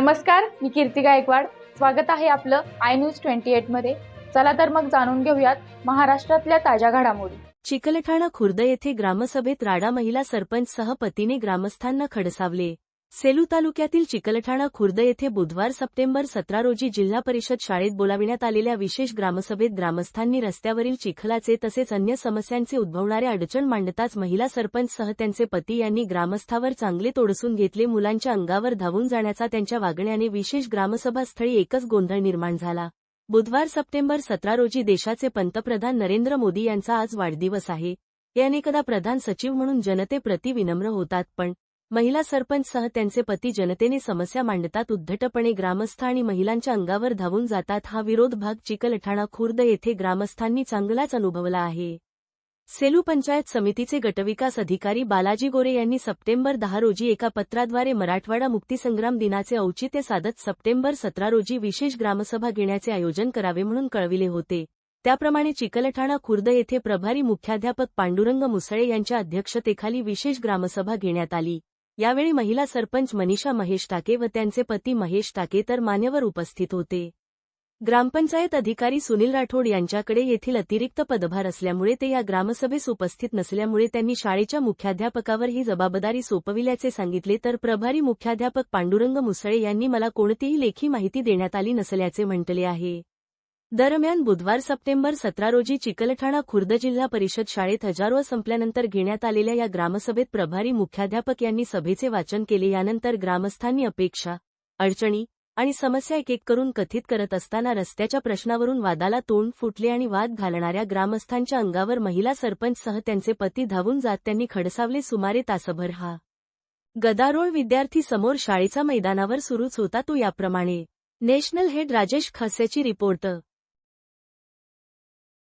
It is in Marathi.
नमस्कार मी कीर्ती गायकवाड. स्वागत आहे आपलं आय न्यूज ट्वेंटी एटमध्ये. चला तर मग जाणून घेऊयात महाराष्ट्रातल्या ताज्या घडामोडी. चिकलठाणा खुर्द येथे ग्रामसभेत राडा महिला सरपंच सह पतीने ग्रामस्थांना खडसावले. सेलू तालुक्यातील चिकलठाणा खुर्द येथे बुधवार सप्टेंबर सतरा रोजी जिल्हा परिषद शाळेत बोलाविण्यात आलेल्या विशेष ग्रामसभेत ग्रामस्थांनी रस्त्यावरील चिखलाचे तसेच अन्य समस्यांचे उद्भवणारे अडचण मांडताच महिला सरपंच सह त्यांचे पती यांनी ग्रामस्थावर चांगले तोडसून घेतले. मुलांच्या अंगावर धावून जाण्याचा त्यांच्या वागण्याने विशेष ग्रामसभास्थळी एकच गोंधळ निर्माण झाला. बुधवार सप्टेंबर सतरा रोजी देशाचे पंतप्रधान नरेंद्र मोदी यांचा आज वाढदिवस आहे. हे अनेकदा प्रधान सचिव म्हणून जनतेप्रती विनम्र होतात पण महिला सरपंचसह त्यांचे पती जनतेने समस्या मांडतात उद्धटपणे ग्रामस्थ आणि महिलांच्या अंगावर धावून जातात. हा विरोध भाग चिकलठाणा खुर्द येथे ग्रामस्थांनी चांगलाच अनुभवला आहे. सेलू पंचायत समितीचे गटविकास अधिकारी बालाजी गोरे यांनी सप्टेंबर दहा रोजी एका पत्राद्वारे मराठवाडा मुक्तीसंग्राम दिनाचे औचित्य साधत सप्टेंबर सतरा रोजी विशेष ग्रामसभा घेण्याचे आयोजन करावे म्हणून कळविले होते. त्याप्रमाणे चिकलठाणा खुर्द येथे प्रभारी मुख्याध्यापक पांडुरंग मुसळे यांच्या अध्यक्षतेखाली विशेष ग्रामसभा घेण्यात आली. यावेळी महिला सरपंच मनीषा महेश टाके व त्यांचे पती महेश टाके तर मान्यवर उपस्थित होते. ग्रामपंचायत अधिकारी सुनील राठोड यांच्याकडे येथील अतिरिक्त पदभार असल्यामुळे ते या ग्रामसभेस उपस्थित नसल्यामुळे त्यांनी शाळेच्या मुख्याध्यापकावर ही जबाबदारी सोपविल्याचे सांगितले तर प्रभारी मुख्याध्यापक पांडुरंग मुसळे यांनी मला कोणतीही लेखी माहिती देण्यात आली नसल्याचे म्हटले आहे. दरम्यान बुधवार सप्टेंबर सतरा रोजी चिकलठाणा खुर्द जिल्हा परिषद शाळेत हजारो संपल्यानंतर घेण्यात आलेल्या या ग्रामसभेत प्रभारी मुख्याध्यापक यांनी सभेचे वाचन केले. यानंतर ग्रामस्थांनी अपेक्षा अडचणी आणि समस्या एक एक करून कथित करत असताना रस्त्याच्या प्रश्नावरून वादाला तोंड फुटले आणि वाद घालणाऱ्या ग्रामस्थांच्या अंगावर महिला सरपंचसह त्यांचे पती धावून जात त्यांनी खडसावले. सुमारे तासभर हा गदारोळ विद्यार्थी समोर शाळेचा मैदानावर सुरूच होता तो याप्रमाणे. नॅशनल हेड राजेश खस्याची रिपोर्ट